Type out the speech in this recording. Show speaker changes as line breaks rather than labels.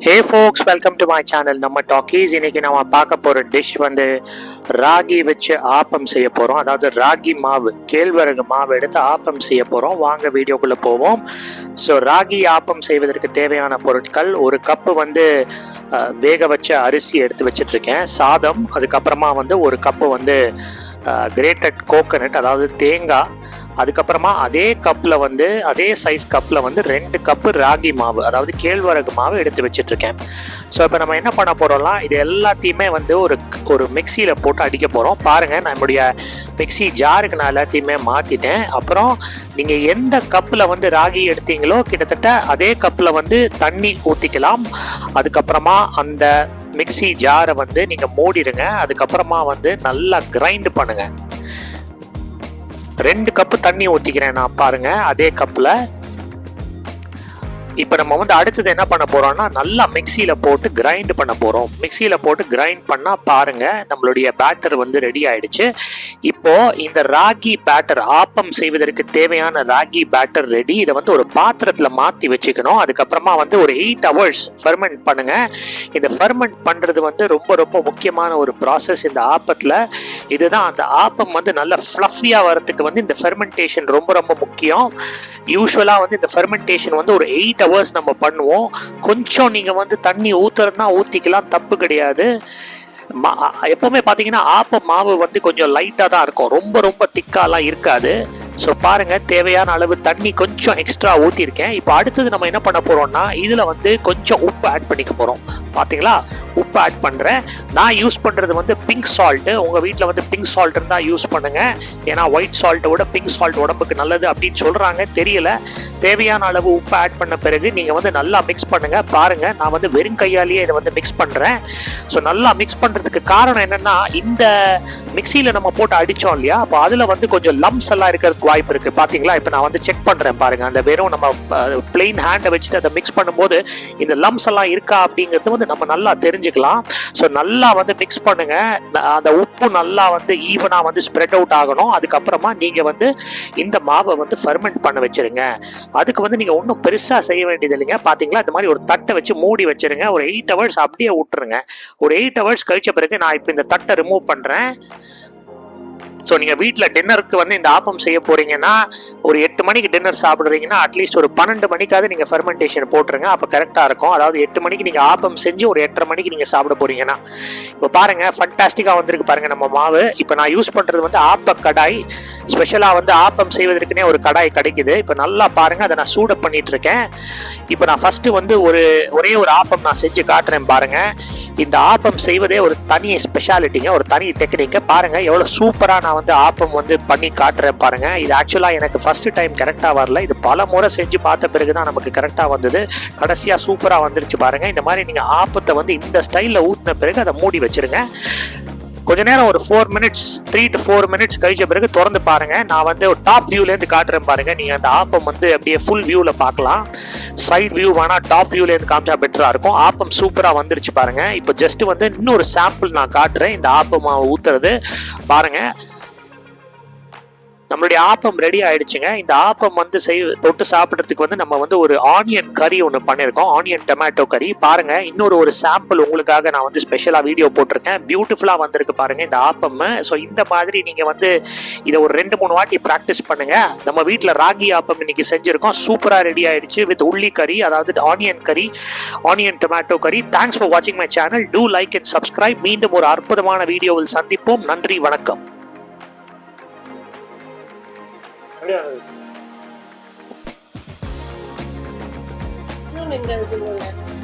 Hey folks welcome to my channel நம்ம talkies இன்னைக்கு நம்ம பார்க்க போகிற டிஷ் வந்து ராகி வச்சு ஆப்பம் செய்ய போகிறோம் அதாவது ராகி மாவு கேழ்வரகு மாவு எடுத்து ஆப்பம் செய்ய போகிறோம் வாங்க வீடியோக்குள்ளே போவோம். ஸோ ராகி ஆப்பம் செய்வதற்கு தேவையான பொருட்கள் ஒரு கப்பு வந்து வேக வச்ச அரிசி எடுத்து வச்சிட்ருக்கேன் சாதம் அதுக்கப்புறமா வந்து ஒரு கப்பு வந்து கிரேட்டட் கோகனட் அதாவது தேங்காய். அதுக்கப்புறமா அதே கப்பில் வந்து அதே சைஸ் கப்பில் வந்து ரெண்டு கப்பு ராகி மாவு அதாவது கேழ்வரகு மாவு எடுத்து வச்சிட்டுருக்கேன் ஸோ இப்போ நம்ம என்ன பண்ண போகிறோம்னா இது எல்லாத்தையுமே வந்து ஒரு ஒரு மிக்சியில் போட்டு அடிக்க போகிறோம் பாருங்கள் நம்முடைய மிக்ஸி ஜாருக்கு நான் எல்லாத்தையுமே மாற்றிட்டேன் அப்புறம் நீங்கள் எந்த கப்பில் வந்து ராகி எடுத்தீங்களோ கிட்டத்தட்ட அதே கப்பில் வந்து தண்ணி ஊற்றிக்கலாம் அதுக்கப்புறமா அந்த மிக்ஸி ஜாரை வந்து நீங்கள் மூடிடுங்க. அதுக்கப்புறமா வந்து நல்லா கிரைண்ட் பண்ணுங்கள் ரெண்டு கப்பு தண்ணி ஊற்றிக்கிறேன் நான் பாருங்கள் அதே கப்பில் இப்போ நம்ம வந்து அடுத்தது என்ன பண்ண போறோம்னா நல்லா மிக்சியில போட்டு கிரைண்ட் பண்ண போறோம். மிக்சியில போட்டு கிரைண்ட் பண்ணா பாருங்க நம்மளுடைய பேட்டர் வந்து ரெடி ஆயிடுச்சு. இப்போ இந்த ராகி பேட்டர் ஆப்பம் செய்வதற்கு தேவையான ராகி பேட்டர் ரெடி இதை வந்து ஒரு பாத்திரத்துல மாத்தி வச்சுக்கணும். அதுக்கப்புறமா வந்து ஒரு எயிட் ஹவர்ஸ் ஃபெர்மெண்ட் பண்ணுங்க. இந்த ஃபெர்மெண்ட் பண்றது வந்து ரொம்ப ரொம்ப முக்கியமான ஒரு ப்ராசஸ் இந்த ஆப்பத்துல. இதுதான் அந்த ஆப்பம் வந்து நல்ல ஃப்ளஃபியா வரதுக்கு வந்து இந்த ஃபெர்மெண்டேஷன் ரொம்ப ரொம்ப முக்கியம். யூஸ்வலா வந்து இந்த ஃபெர்மெண்டேஷன் வந்து ஒரு எயிட் ஹவர்ஸ் நம்ம பண்ணுவோம். கொஞ்சம் நீங்கள் வந்து தண்ணி ஊற்றுறதுனா ஊற்றிக்கலாம் தப்பு கிடையாது. மா- எப்போவுமே பார்த்தீங்கன்னா ஆப்ப மாவு வந்து கொஞ்சம் லைட்டாக தான் இருக்கும். ரொம்ப ரொம்ப திக்காலாம் இருக்காது. ஸோ பாருங்கள் தேவையான அளவு தண்ணி கொஞ்சம் எக்ஸ்ட்ரா ஊற்றிருக்கேன் இப்போ அடுத்தது நம்ம என்ன பண்ண போகிறோம்னா இதில் வந்து கொஞ்சம் உப்பு ஆட் பண்ணிக்க போகிறோம் பார்த்தீங்களா உப்பு ஆட் பண்ணுறேன் நான் யூஸ் பண்ணுறது வந்து பிங்க் சால்ட்டு உங்கள் வீட்டில் வந்து பிங்க் சால்ட் இருந்தால் யூஸ் பண்ணுங்கள் ஏன்னா ஒயிட் சால்ட்டை விட பிங்க் சால்ட் உடம்புக்கு நல்லது அப்படின்னு சொல்கிறாங்க தெரியல. தேவையான அளவு உப்பு ஆட் பண்ண பிறகு நீங்கள் வந்து நல்லா மிக்ஸ் பண்ணுங்க. பாருங்கள் நான் வந்து வெறும் கையாலேயே இதை வந்து மிக்ஸ் பண்ணுறேன் ஸோ நல்லா மிக்ஸ் பண்ணுறதுக்கு காரணம் என்னன்னா இந்த மிக்சியில் நம்ம போட்டு அடித்தோம் இல்லையா? அப்போ அதில் வந்து கொஞ்சம் லம்ஸ் எல்லாம் இருக்கிறதுக்கு வாய்ப்பு இருக்குது பார்த்தீங்களா இப்போ நான் வந்து செக் பண்ணுறேன் பாருங்கள் அந்த வெறும் நம்ம பிளெயின் ஹேண்டை வச்சுட்டு அதை மிக்ஸ் பண்ணும்போது இந்த லம்ஸ் எல்லாம் இருக்கா அப்படிங்கிறது வந்து நம்ம நல்லா செஞ்சுக்கலாம். ஸோ நல்லா வந்து மிக்ஸ் பண்ணுங்க. அந்த உப்பு நல்லா வந்து ஈவனாக வந்து ஸ்ப்ரெட் அவுட் ஆகணும். அதுக்கப்புறமா நீங்கள் வந்து இந்த மாவை வந்து ஃபர்மெண்ட் பண்ண வச்சிருங்க. அதுக்கு வந்து நீங்கள் ஒன்றும் பெருசாக செய்ய வேண்டியது இல்லைங்க. பார்த்தீங்களா இந்த மாதிரி ஒரு தட்டை வச்சு மூடி வச்சிருங்க. ஒரு எயிட் ஹவர்ஸ் அப்படியே விட்டுருங்க. ஒரு எயிட் ஹவர்ஸ் கழிச்ச பிறகு நான் இப்போ இந்த தட்டை ரிமூவ் பண்ணுறேன் ஸோ நீங்கள் வீட்டில் டின்னருக்கு வந்து இந்த ஆப்பம் செய்ய போகிறீங்கன்னா ஒரு எட்டு மணிக்கு டின்னர் சாப்பிடுறீங்கன்னா அட்லீஸ்ட் ஒரு பன்னெண்டு மணிக்காவது நீங்கள் ஃபெர்மெண்டேஷன் போட்டுருங்க. அப்போ கரெக்டாக இருக்கும். அதாவது எட்டு மணிக்கு நீங்கள் ஆப்பம் செஞ்சு ஒரு எட்டரை மணிக்கு நீங்கள் சாப்பிட போகிறீங்கன்னா இப்போ பாருங்கள் ஃபண்டாஸ்டிக்காக வந்திருக்கு பாருங்கள் நம்ம மாவு. இப்போ நான் யூஸ் பண்ணுறது வந்து ஆப்ப கடாய். ஸ்பெஷலாக வந்து ஆப்பம் செய்வதற்குனே ஒரு கடாய் கிடைக்குது. இப்போ நல்லா பாருங்கள் அதை நான் சூட பண்ணிட்டு இருக்கேன். இப்போ நான் ஃபஸ்ட்டு வந்து ஒரு ஒரே ஒரு ஆப்பம் நான் செஞ்சு காட்டுறேன் பாருங்கள் இந்த ஆப்பம் செய்வதே ஒரு தனி ஸ்பெஷாலிட்டிங்க ஒரு தனி டெக்னிக் பாருங்க எவ்வளோ சூப்பராக நான் வந்து ஆப்பம் வந்து பண்ணி காட்டுறேன் பாருங்க. இது ஆக்சுவலாக எனக்கு ஃபர்ஸ்ட் டைம் கரெக்டாக வரல. இது பல முறை செஞ்சு பார்த்த பிறகு தான் நமக்கு கரெக்டாக வந்தது. கடைசியாக சூப்பராக வந்துருச்சு பாருங்க. இந்த மாதிரி நீங்கள் ஆப்பத்தை வந்து இந்த ஸ்டைலில் ஊற்றின பிறகு அதை மூடி வச்சிருங்க. கொஞ்ச நேரம் ஒரு four minutes three to four minutes கழிச்ச பிறகு திறந்து பாருங்க. நான் வந்து ஒரு டாப் வியூலேருந்து காட்டுறேன் பாருங்க. நீங்க அந்த ஆப்பம் வந்து அப்படியே ஃபுல் வியூல பார்க்கலாம். சைட் வியூ வேணா டாப் வியூலேருந்து காமிச்சா பெட்டரா இருக்கும். ஆப்பம் சூப்பரா வந்துருச்சு பாருங்க. இப்போ ஜஸ்ட் வந்து இன்னொரு சாம்பிள் நான் காட்டுறேன். இந்த ஆப்பம் ஊத்துறது. பாருங்க. நம்மளுடைய ஆப்பம் ரெடி ஆயிடுச்சுங்க. இந்த ஆப்பம் வந்து செய் தொட்டு சாப்பிட்றதுக்கு வந்து நம்ம வந்து ஒரு ஆனியன் கறி ஒன்று பண்ணியிருக்கோம். ஆனியன் டொமேட்டோ கறி பாருங்க இன்னொரு ஒரு சாம்பிள் உங்களுக்காக நான் வந்து ஸ்பெஷலாக வீடியோ போட்டிருக்கேன். பியூட்டிஃபுல்லாக வந்திருக்கு பாருங்க இந்த ஆப்பம். ஸோ இந்த மாதிரி நீங்க வந்து இதை ஒரு ரெண்டு மூணு வாட்டி ப்ராக்டிஸ் பண்ணுங்க. நம்ம வீட்டில் ராகி ஆப்பம் இன்னைக்கு செஞ்சிருக்கோம். சூப்பராக ரெடி ஆயிடுச்சு வித் உள்ளி கறி அதாவது ஆனியன் கறி ஆனியன் டொமேட்டோ கறி தேங்க்ஸ் ஃபார் வாட்சிங் my channel do like and subscribe மீண்டும் ஒரு அற்புதமான வீடியோவில் சந்திப்போம். நன்றி வணக்கம்.
ありがとうございます。